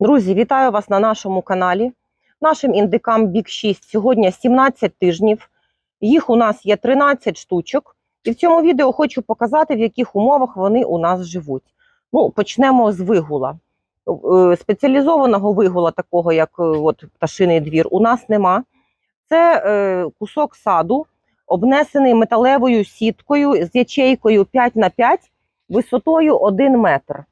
Друзі, вітаю вас на нашому каналі. Нашим індикам Бік 6 сьогодні 17 тижнів. Їх у нас є 13 штучок. І в цьому відео хочу показати, в яких умовах вони у нас живуть. Ну, почнемо з вигула. Е, Спеціалізованого вигула, такого як е, от, пташиний двір, у нас нема. Це е, кусок саду, обнесений металевою сіткою з ячейкою 5 на 5 висотою 1 метр.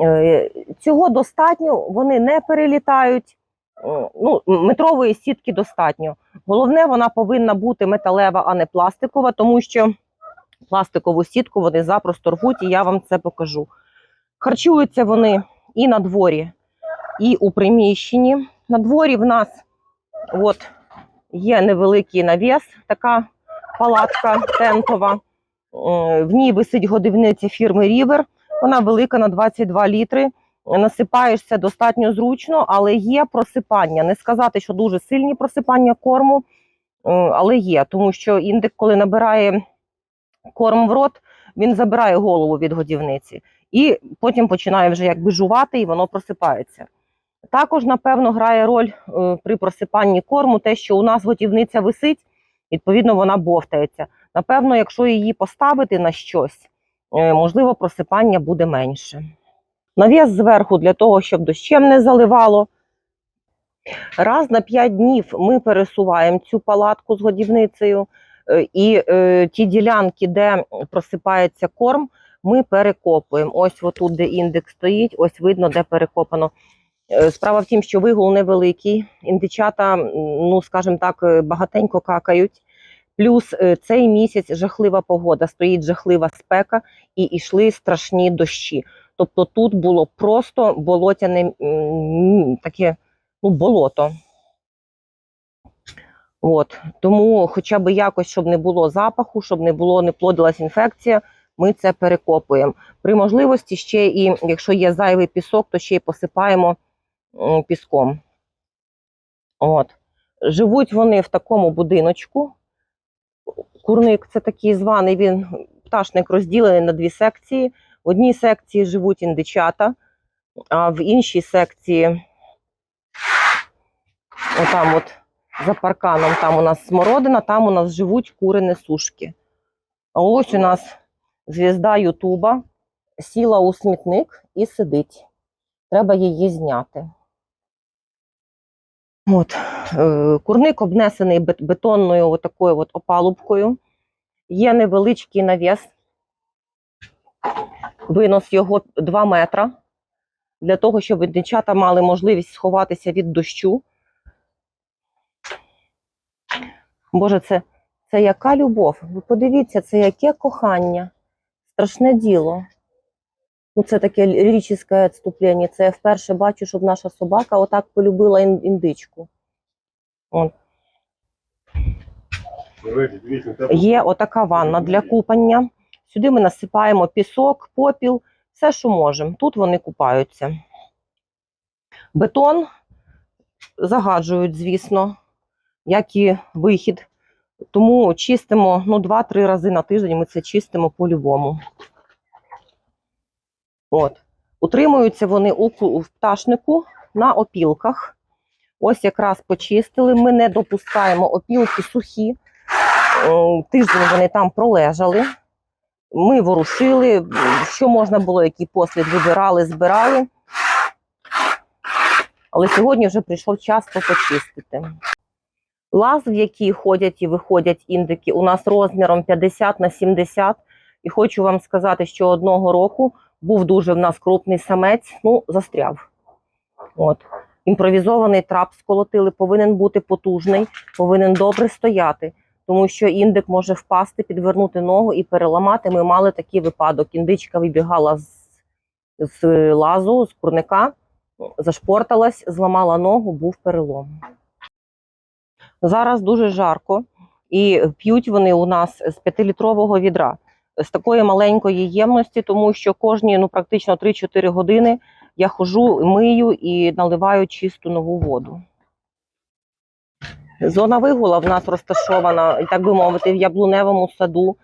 Е, Цього достатньо, вони не перелітають. Е, Ну, метрової сітки достатньо. Головне, вона повинна бути металева, а не пластикова, тому що пластикову сітку вони запросто рвуть, і я вам це покажу. Харчуються вони і на дворі, і у приміщенні. На дворі в нас от, є невеликий навіс, така палатка тентова. Е, В ній висить годівниця фірми Рівер. Вона велика на 22 літри. Насипаєшся достатньо зручно, але є просипання. Не сказати, що дуже сильні просипання корму, е, але є, тому що індик, коли набирає корм в рот, він забирає голову від годівниці і потім починає вже якби жувати, і воно просипається. Також, напевно, грає роль е, при просипанні корму те, що у нас готівниця висить, відповідно, вона бовтається. Напевно, якщо її поставити на щось, можливо, просипання буде менше. Навіс зверху для того, щоб дощем не заливало. Раз на 5 днів ми пересуваємо цю палатку з годівницею, е, і е, ті ділянки, де просипається корм, ми перекопуємо. Ось отут, де індекс стоїть, ось видно, де перекопано. Е, Справа в тім, що вигул невеликий, індичата, ну скажімо так, е, багатенько какають. Плюс е, цей місяць жахлива погода, стоїть жахлива спека і йшли страшні дощі. Тобто тут було просто болотяне таке ну, болото. От. Тому хоча б якось, щоб не було запаху, щоб не було, не плодилась інфекція, ми це перекопуємо. При можливості ще і, якщо є зайвий пісок, то ще й посипаємо піском. От. Живуть вони в такому будиночку. Курник це такий званий, він пташник розділений на дві секції. В одній секції живуть індичата, а в іншій секції, отам от за парканом, там у нас смородина, там у нас живуть кури несушки. А ось у нас звізда Ютуба сіла у смітник і сидить. Треба її зняти. От. е, Курник обнесений бет- бетонною отакою от опалубкою. Є невеличкий навіс. Винос його 2 метра. Для того, щоб дівчата мали можливість сховатися від дощу. Боже, це, це яка любов? Ви подивіться, це яке кохання. Страшне діло. Ну, це таке ліричне відступлення. Це я вперше бачу, щоб наша собака отак полюбила індичку. От. Є отака ванна для купання. Сюди ми насипаємо пісок, попіл, все, що можемо. Тут вони купаються. Бетон загаджують, звісно, як і вихід. Тому чистимо ну, 2-3 рази на тиждень ми це чистимо по-любому. От. Утримуються вони у, пташнику на опілках. Ось якраз почистили. Ми не допускаємо опілки сухі. Тиждень вони там пролежали. Ми ворушили, що можна було, який послід вибирали, збирали. Але сьогодні вже прийшов час почистити. Лаз, в який ходять і виходять індики, у нас розміром 50 на 70. І хочу вам сказати, що одного року був дуже в нас крупний самець, ну, застряв. От. Імпровізований трап сколотили, повинен бути потужний, повинен добре стояти, тому що індик може впасти, підвернути ногу і переламати. Ми мали такий випадок. Індичка вибігала з, з лазу, з курника, зашпорталась, зламала ногу, був перелом. Зараз дуже жарко, і п'ють вони у нас з 5-літрового відра з такої маленької ємності, тому що кожні ну практично 3-4 години я хожу, мию і наливаю чисту нову воду. Зона вигула в нас розташована, так би мовити, в яблуневому саду.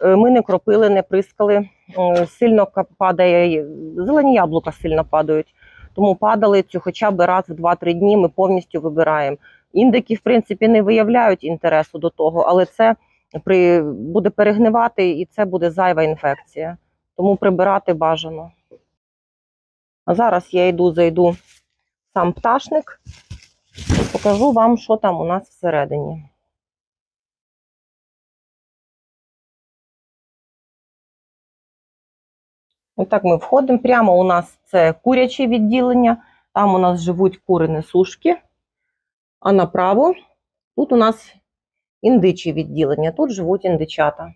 Е, Ми не кропили, не прискали. Е, Сильно падає, зелені яблука сильно падають. Тому падалицю хоча б раз в 2-3 дні ми повністю вибираємо. Індики, в принципі, не виявляють інтересу до того, але це при, буде перегнивати і це буде зайва інфекція. Тому прибирати бажано. А зараз я йду, зайду сам пташник, покажу вам, що там у нас всередині. Отак ми входимо. Прямо у нас це куряче відділення, там у нас живуть кури несушки, а направо тут у нас індичі відділення, тут живуть індичата.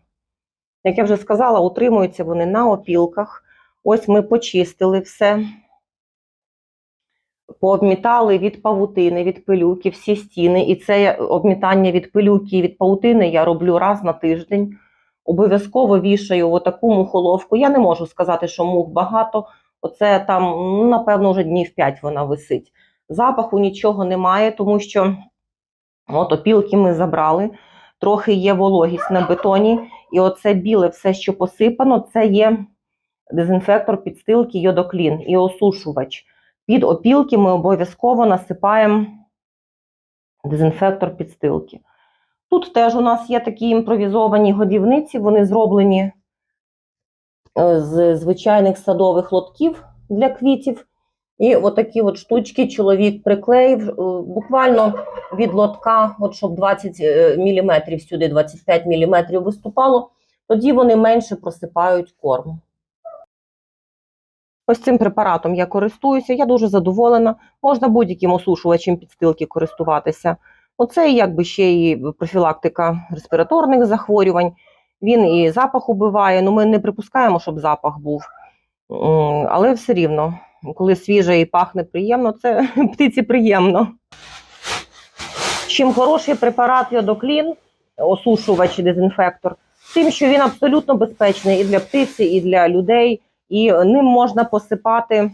Як я вже сказала, утримуються вони на опілках. Ось ми почистили все, пообмітали від павутини, від пилюки всі стіни. І це обмітання від пилюки і від павутини я роблю раз на тиждень. Обов'язково вішаю отаку мухоловку. Я не можу сказати, що мух багато. Оце там, ну, напевно, вже днів 5 вона висить. Запаху нічого немає, тому що от опілки ми забрали. Трохи є вологість на бетоні. І оце біле, все, що посипано, це є дезінфектор підстилки йодоклін і осушувач. Під опілки ми обов'язково насипаємо дезінфектор підстилки. Тут теж у нас є такі імпровізовані годівниці, вони зроблені е, з звичайних садових лотків для квітів. І отакі от штучки чоловік приклеїв е, буквально від лотка, от щоб 20 мм сюди, 25 мм виступало, тоді вони менше просипають корм. Ось цим препаратом я користуюся, я дуже задоволена. Можна будь-яким осушувачем підстилки користуватися. Оце якби ще і профілактика респіраторних захворювань. Він і запах убиває. Ну, ми не припускаємо, щоб запах був. Але все рівно, коли свіже і пахне приємно, це птиці приємно. Чим хороший препарат йодоклін, осушувач і дезінфектор, тим, що він абсолютно безпечний і для птиці, і для людей, і ним можна посипати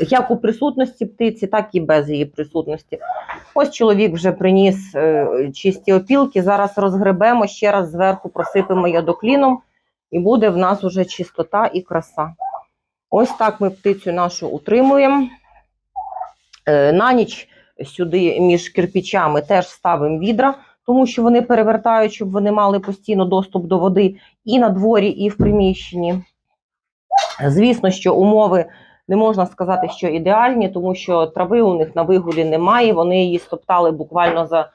як у присутності птиці, так і без її присутності. Ось чоловік вже приніс е, чисті опілки. Зараз розгребемо, ще раз зверху просипемо йодокліном, і буде в нас уже чистота і краса. Ось так ми птицю нашу утримуємо. Е, на ніч сюди між кирпичами теж ставимо відра, тому що вони перевертають, щоб вони мали постійно доступ до води і на дворі, і в приміщенні. Звісно, що умови не можна сказати, що ідеальні, тому що трави у них на вигулі немає. Вони її стоптали буквально за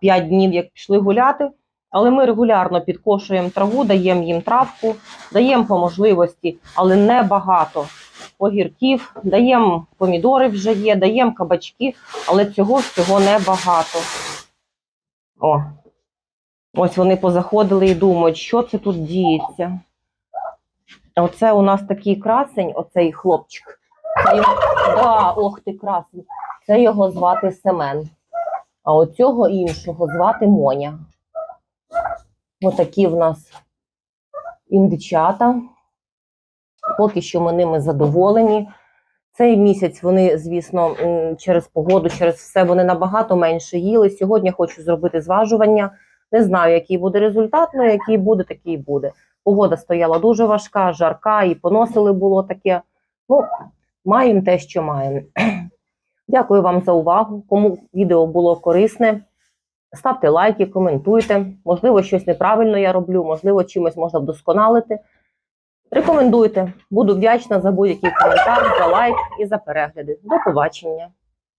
5 днів, як пішли гуляти. Але ми регулярно підкошуємо траву, даємо їм травку, даємо по можливості, але не багато огірків, даємо помідори вже є, даємо кабачки, але цього всього небагато. О, ось вони позаходили і думають, що це тут діється. Оце у нас такий красень, оцей хлопчик. Це да, ох ти красень. Це його звати Семен. А оцього іншого звати Моня. Отакі в нас індичата. Поки що ми ними задоволені. Цей місяць вони, звісно, через погоду, через все вони набагато менше їли. Сьогодні хочу зробити зважування. Не знаю, який буде результат, але який буде, такий буде. Погода стояла дуже важка, жарка, і поносили було таке. Ну, маємо те, що маємо. Дякую вам за увагу. Кому відео було корисне, ставте лайки, коментуйте. Можливо, щось неправильно я роблю, можливо, чимось можна вдосконалити. Рекомендуйте. Буду вдячна за будь-який коментар, за лайк і за перегляди. До побачення!